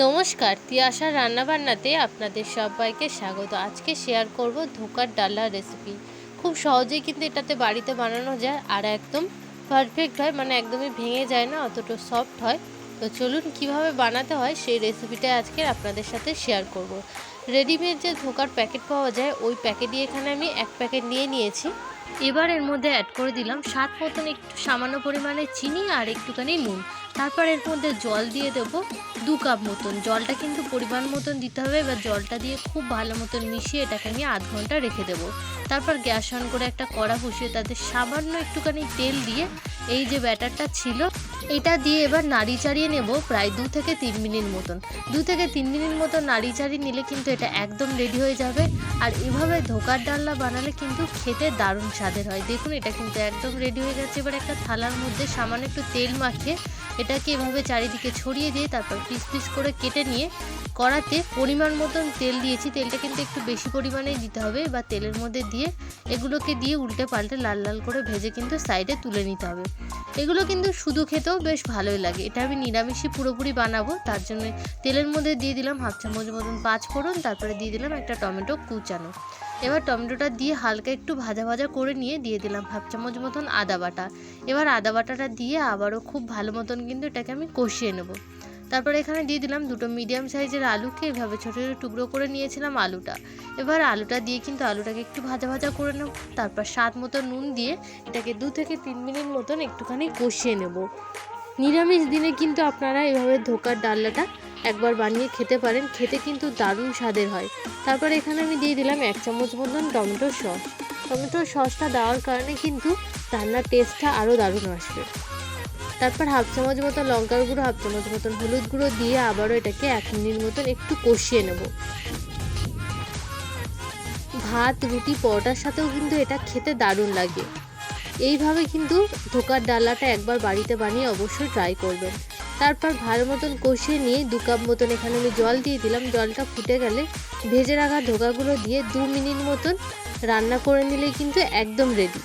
নমস্কার, তিয়াশার রান্নাবান্নাতে আপনাদের সবাইকে স্বাগত। আজকে শেয়ার করব ধোকার ডালার রেসিপি খুব সহজেই কিন্তু এটাতে বাড়িতে বানানো যায় আর একদম পারফেক্ট হয় মানে একদমই ভেঙে যায় না, অতটা সফট হয়। তো চলুন কীভাবে বানাতে হয় সেই রেসিপিটা আজকে আপনাদের সাথে শেয়ার করব। রেডিমেড যে ধোকার প্যাকেট পাওয়া যায়, ওই প্যাকেটই এখানে আমি এক প্যাকেট নিয়ে নিয়েছি। এবার এর মধ্যে অ্যাড করে দিলাম স্বাদ মতন একটু সামান্য পরিমাণে চিনি আর একটুখানি নুন। তারপর এর মধ্যে জল দিয়ে দেবো দু কাপ মতন। জলটা কিন্তু পরিমাণ মতন দিতে হবে, এবার জলটা দিয়ে খুব ভালো মতন মিশিয়ে এটাকে আমি আধ ঘণ্টা রেখে দেবো। তারপর গ্যাস অন করে একটা কড়া বসিয়ে তাতে সামান্য একটুখানি তেল দিয়ে এই যে ব্যাটারটা ছিল, এটা দিয়ে এবার নাড়ি চাড়িয়ে নেব প্রায় দু থেকে তিন মিনিট মতন। দু থেকে তিন মিনিট মতন নাড়ি চাড়িয়ে নিলে কিন্তু এটা একদম রেডি হয়ে যাবে। আর এভাবে ধোকার ডালনা বানালে কিন্তু খেতে দারুণ স্বাদের হয়। দেখুন, এটা কিন্তু একদম রেডি হয়ে গেছে। এবার একটা থালার মধ্যে সামান্য একটু তেল মাখিয়ে এটাকে এভাবে চারিদিকে ছড়িয়ে দিয়ে তারপর পিস পিস করে কেটে নিয়ে কড়াতে পরিমাণ মতন তেল দিয়েছি। তেলটা কিন্তু একটু বেশি পরিমাণেই দিতে হবে বা তেলের মধ্যে দিয়ে এগুলোকে দিয়ে উল্টে পাল্টে লাল লাল করে ভেজে কিন্তু সাইডে তুলে নিতে হবে। এগুলো কিন্তু শুধু খেতেও বেশ ভালোই লাগে। এটা আমি নিরামিষই পুরোপুরি বানাবো, তার জন্য তেলের মধ্যে দিয়ে দিলাম হাফ চামচ মতন পাঁচ ফোড়ন, তারপরে দিয়ে দিলাম একটা টমেটো কুচানো। এবার টমেটোটা দিয়ে হালকা একটু ভাজা ভাজা করে নিয়ে দিয়ে দিলাম হাফ চামচ মতন আদা বাটা। এবার আদা বাটাটা দিয়ে আবারও খুব ভালো মতন কিন্তু এটাকে আমি কষিয়ে নেব। তারপর এখানে দিয়ে দিলাম দুটো মিডিয়াম সাইজের আলুকে এভাবে ছোটো ছোটো টুকরো করে নিয়েছিলাম আলুটা। এবার আলুটা দিয়ে কিন্তু আলুটাকে একটু ভাজা ভাজা করে নেব। তারপর স্বাদ মতো নুন দিয়ে এটাকে দু থেকে তিন মিনিট মতন একটুখানি কষিয়ে নেব। নিরামিষ দিনে কিন্তু আপনারা এভাবে ধোকার ডাল্লাটা একবার বানিয়ে খেতে পারেন। খেতে কিন্তু দারুণ স্বাদের হয়। তারপর এখানে আমি দিয়ে দিলাম এক চামচ মতন টমেটোর সস। টমেটোর সসটা দেওয়ার কারণে কিন্তু রান্নার টেস্টটা আরও দারুণ আসবে। তারপর হাফ চামচ মতন লঙ্কার গুঁড়ো, হাফ চামচ মতন হলুদ গুঁড়ো দিয়ে আবারও এটাকে এক মিনিট মতন একটু কষিয়ে নেব। ভাত, রুটি, পরোটার সাথেও কিন্তু এটা খেতে দারুণ লাগে। এইভাবে কিন্তু ধোকার ডালাটা একবার বাড়িতে বানিয়ে অবশ্যই ট্রাই করবেন। তারপর ভালো মতন কষিয়ে নিয়ে দু কাপ মতন এখানে আমি জল দিয়ে দিলাম। জলটা ফুটে গেলে ভেজে রাখা ধোকাগুলো দিয়ে দু মিনিট মতন রান্না করে নিলেই কিন্তু একদম রেডি